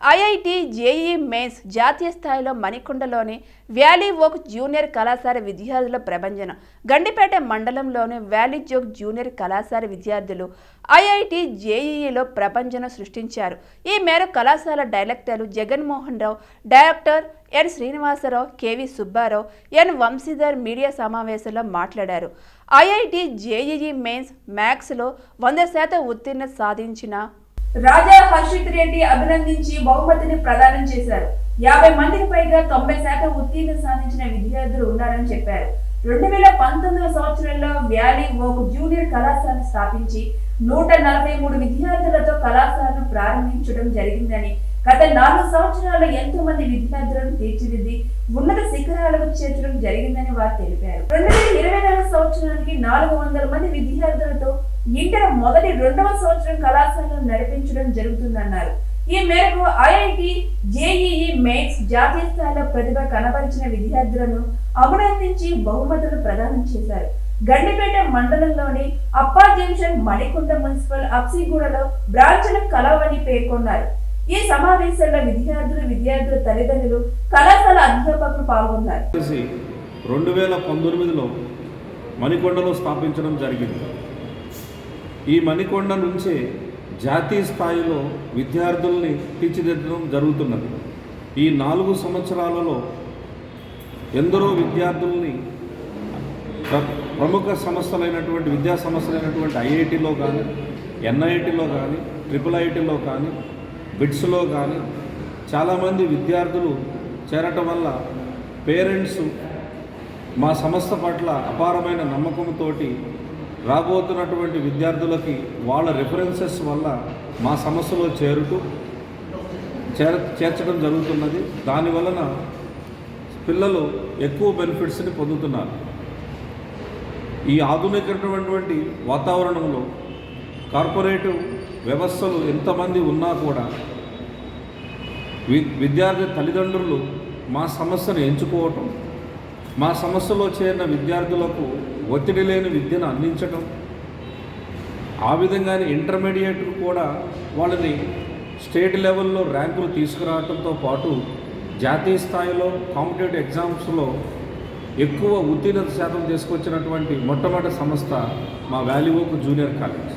IIT JEE mains జాతీయ స్థాయిలో మణికొండలోని valley ఓక్ జూనియర్ కళాశాల విద్యార్థుల ప్రభంజనం. గండిపేట మండలంలోని వ్యాలీ జోక్ జూనియర్ కళాశాల విద్యార్థులు ఐఐటి జేఈఈలో ప్రభంజనం సృష్టించారు. ఈ మేర కళాశాల డైరెక్టర్లు Jaganmohan Rao director N Srinivasarao K V Subbarao N Vamshidhar media సమావేశంలో మాట్లాడారు. ఐఐటి జేఈఈ మెయిన్స్ మ్యాథ్స్లో వంద శాతం ఉత్తీర్ణత సాధించిన రాజా హర్షిత్ రెడ్డి అభినందించి బహుమతిని ప్రదానం చేశారు. యాభై మందికి పైగా తొంభై శాతం ఉత్తీర్ణ సాధించిన విద్యార్థులు ఉన్నారని చెప్పారు. రెండు వేల పంతొమ్మిదవ సంవత్సరంలో వ్యాలీ ఒక జూనియర్ కళాశాలను స్థాపించి నూట నలభై మూడు విద్యార్థులతో కళాశాలను ప్రారంభించడం జరిగిందని గత నాలుగు సంవత్సరాల్లో ఎంతో మంది విద్యార్థులను తీర్చిదిద్ది ఉన్నత శిఖరాలకు చేర్చడం జరిగిందని వారు తెలిపారు. రెండు వేల ఇరవై నాలుగు సంవత్సరానికి నాలుగు వందల మంది విద్యార్థులతో ఇంటర్ మొదటి రెండవ సంవత్సరం కళాశాలను నడిపించడం జరుగుతుందన్నారు. ఈ మేరకు ఐఐటి జేఈఈ మెయిన్స్ జాతీయ స్థాయిలో ప్రతిభ కనబరిచిన విద్యార్థులను అభినందించి బహుమతులు ప్రదానం చేశారు. గండిపేట మండలంలోని అప్పా జంక్షన్ మణికుంట మున్సిపల్ అప్సిగూడలో బ్రాంచ్లు కలవని పేర్కొన్నారు. ఈ సమావేశంలో విద్యార్థులు విద్యార్థుల తల్లిదండ్రులు కళాశాల అధ్యాపకులు పాల్గొన్నారు. రెండు వేల పంతొమ్మిదిలో మణికొండలో స్థాపించడం జరిగింది. ఈ మణికొండ నుంచే జాతీయ స్థాయిలో విద్యార్థుల్ని తీర్చిదిద్దడం జరుగుతున్నది. ఈ నాలుగు సంవత్సరాలలో ఎందరో విద్యార్థుల్ని ప్ర- ప్రముఖ సంస్థలైనటువంటి విద్యా సంస్థలైనటువంటి ఐఐటిలో కానీ ఎన్ఐటిలో కానీ ట్రిపుల్ ఐటీలో కానీ బిట్స్లో కానీ చాలామంది విద్యార్థులు చేరటం వల్ల పేరెంట్స్ మా సంస్థ పట్ల అపారమైన నమ్మకంతో రాబోతున్నటువంటి విద్యార్థులకి వాళ్ళ రిఫరెన్సెస్ వల్ల మా సమస్యలో చేరుతూ చేర చేర్చడం జరుగుతున్నది. దానివలన పిల్లలు ఎక్కువ బెనిఫిట్స్ని పొందుతున్నారు. ఈ ఆధునికమైనటువంటి వాతావరణంలో కార్పొరేటివ్ వ్యవస్థలు ఎంతమంది ఉన్నా కూడా వి విద్యార్థి తల్లిదండ్రులు మా సమస్యను ఎంచుకోవటం మా సమస్యలో చేరిన విద్యార్థులకు ఒత్తిడి లేని విద్యను అందించటం ఆ విధంగానే ఇంటర్మీడియట్ కూడా వాళ్ళని స్టేట్ లెవెల్లో ర్యాంకులు తీసుకురావడంతో పాటు జాతీయ స్థాయిలో కాంపిటేటివ్ ఎగ్జామ్స్లో ఎక్కువ ఉత్తీర్ణత శాతం తీసుకొచ్చినటువంటి మొట్టమొదటి సంస్థ మా వాల్యూఓక్ జూనియర్ కాలేజ్.